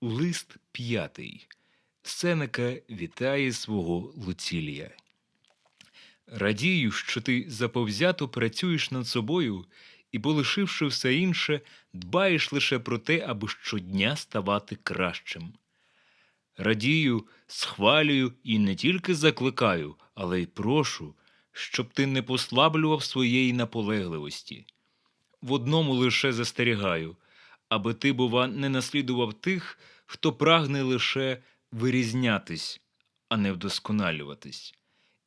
Лист п'ятий. Сенека вітає свого Луцілія. Радію, що ти заповзято працюєш над собою і, полишивши все інше, дбаєш лише про те, аби щодня ставати кращим. Радію, схвалюю і не тільки закликаю, але й прошу, щоб ти не послаблював своєї наполегливості. В одному лише застерігаю, аби ти, бува, не наслідував тих, хто прагне лише вирізнятись, а не вдосконалюватись,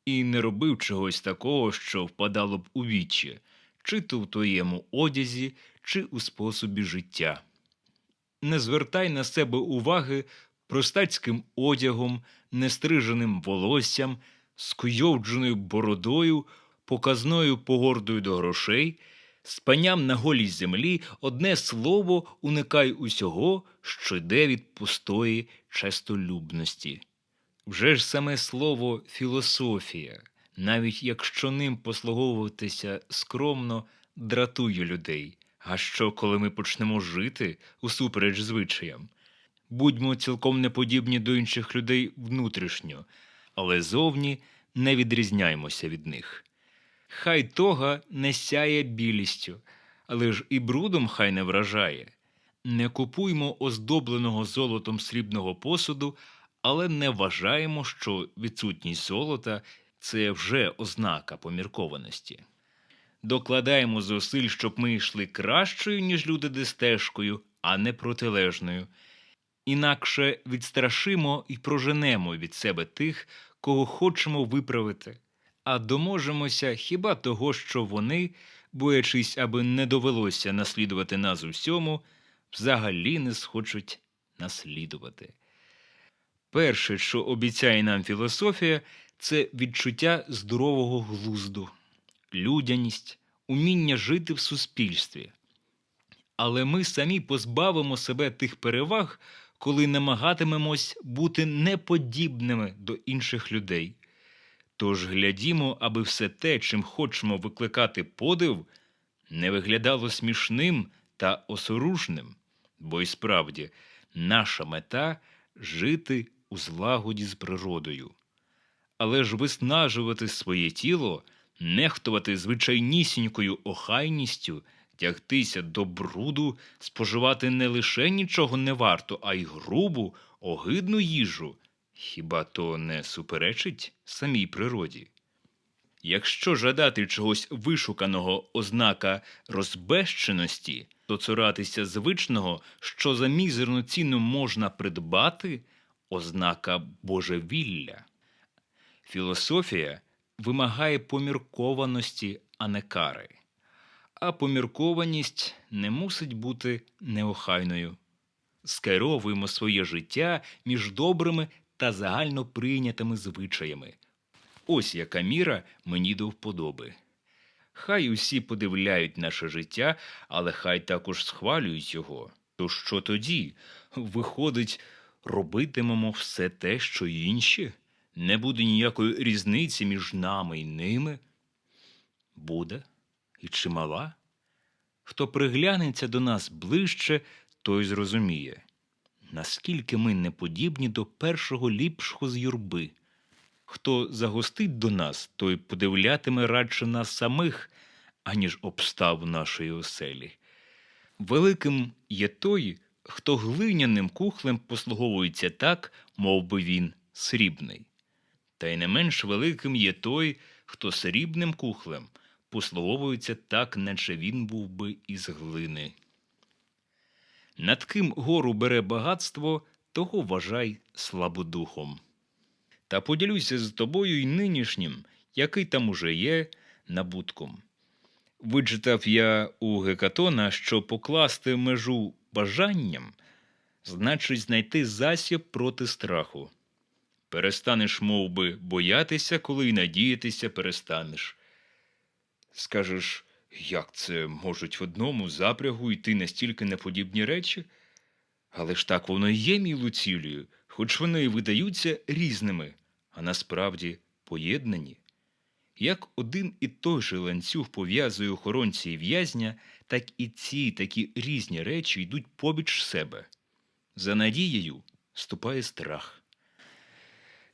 і не робив чогось такого, що впадало б у вічі, чи то в твоєму одязі, чи у способі життя. Не звертай на себе уваги простацьким одягом, нестриженим волоссям, скуйовдженою бородою, показною погордою до грошей, спанням на голій землі, одне слово уникай усього, що йде від пустої честолюбності. Вже ж саме слово філософія, навіть якщо ним послуговуватися скромно, дратує людей. А що, коли ми почнемо жити усупереч звичаям? Будьмо цілком неподібні до інших людей внутрішньо, але зовні не відрізняємося від них. Хай тога не сяє білістю, але ж і брудом хай не вражає. Не купуймо оздобленого золотом срібного посуду, але не вважаємо, що відсутність золота це вже ознака поміркованості. Докладаємо зусиль, щоб ми йшли кращою, ніж люди дестежкою, а не протилежною. Інакше відстрашимо і проженемо від себе тих, кого хочемо виправити, а доможемося хіба того, що вони, боячись, аби не довелося наслідувати нас у всьому, взагалі не схочуть наслідувати. Перше, що обіцяє нам філософія, це відчуття здорового глузду, людяність, уміння жити в суспільстві. Але ми самі позбавимо себе тих переваг, коли намагатимемось бути неподібними до інших людей. Тож глядімо, аби все те, чим хочемо викликати подив, не виглядало смішним та осоружним, бо й справді наша мета жити у злагоді з природою. Але ж виснажувати своє тіло, нехтувати звичайнісінькою охайністю, тягтися до бруду, споживати не лише нічого не варто, а й грубу, огидну їжу. Хіба то не суперечить самій природі? Якщо жадати чогось вишуканого ознака розбещеності, то цуратися звичного, що за мізерну ціну можна придбати, ознака божевілля. Філософія вимагає поміркованості, а не кари. А поміркованість не мусить бути неохайною. Скеровуємо своє життя між добрими та загально прийнятими звичаями. Ось яка міра мені до вподоби. Хай усі подивляють наше життя, але хай також схвалюють його. То що тоді? Виходить, робитимемо все те, що інші? Не буде ніякої різниці між нами і ними? Буде і чимала? Хто приглянеться до нас ближче, той зрозуміє, наскільки ми не подібні до першого ліпшого з юрби. Хто загостить до нас, той подивлятиме радше нас самих, аніж обстав нашої оселі. Великим є той, хто глиняним кухлем послуговується так, мов би він срібний. Та й не менш великим є той, хто срібним кухлем послуговується так, наче він був би із глини. Над ким гору бере багатство, того вважай слабодухом. Та поділюся з тобою й нинішнім, який там уже є, набутком. Вичитав я у Гекатона, що покласти межу бажанням значить знайти засіб проти страху. Перестанеш мов би, боятися, коли й надіятися перестанеш. Скажеш, як це можуть в одному запрягу йти настільки неподібні речі? Але ж так воно і є, мій Луцілію, хоч вони й видаються різними, а насправді поєднані. Як один і той же ланцюг пов'язує охоронці і в'язня, так і ці такі різні речі йдуть побіч себе. За надією ступає страх.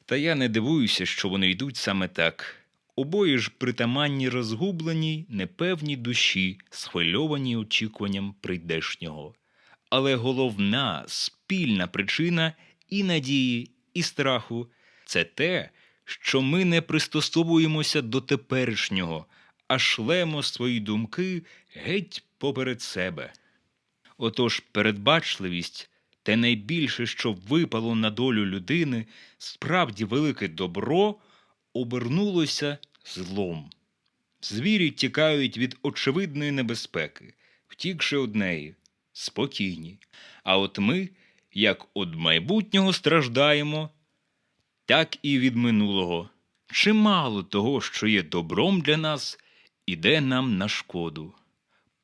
Та я не дивуюся, що вони йдуть саме так. Обоє ж притаманні розгубленій, непевній душі, схвильованій очікуванням прийдешнього. Але головна спільна причина і надії, і страху це те, що ми не пристосовуємося до теперішнього, а шлемо свої думки геть поперед себе. Отож, передбачливість те найбільше, що випало на долю людини, справді велике добро, обернулося злом. Звірі тікають від очевидної небезпеки, втікши од неї, спокійні. А от ми, як од майбутнього страждаємо, так і від минулого. Чимало того, що є добром для нас, іде нам на шкоду.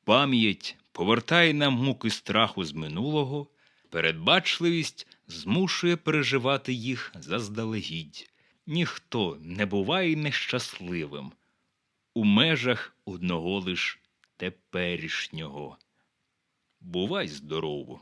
Пам'ять повертає нам муки страху з минулого, передбачливість змушує переживати їх заздалегідь. Ніхто не буває нещасливим у межах одного лиш теперішнього. Бувай здорово!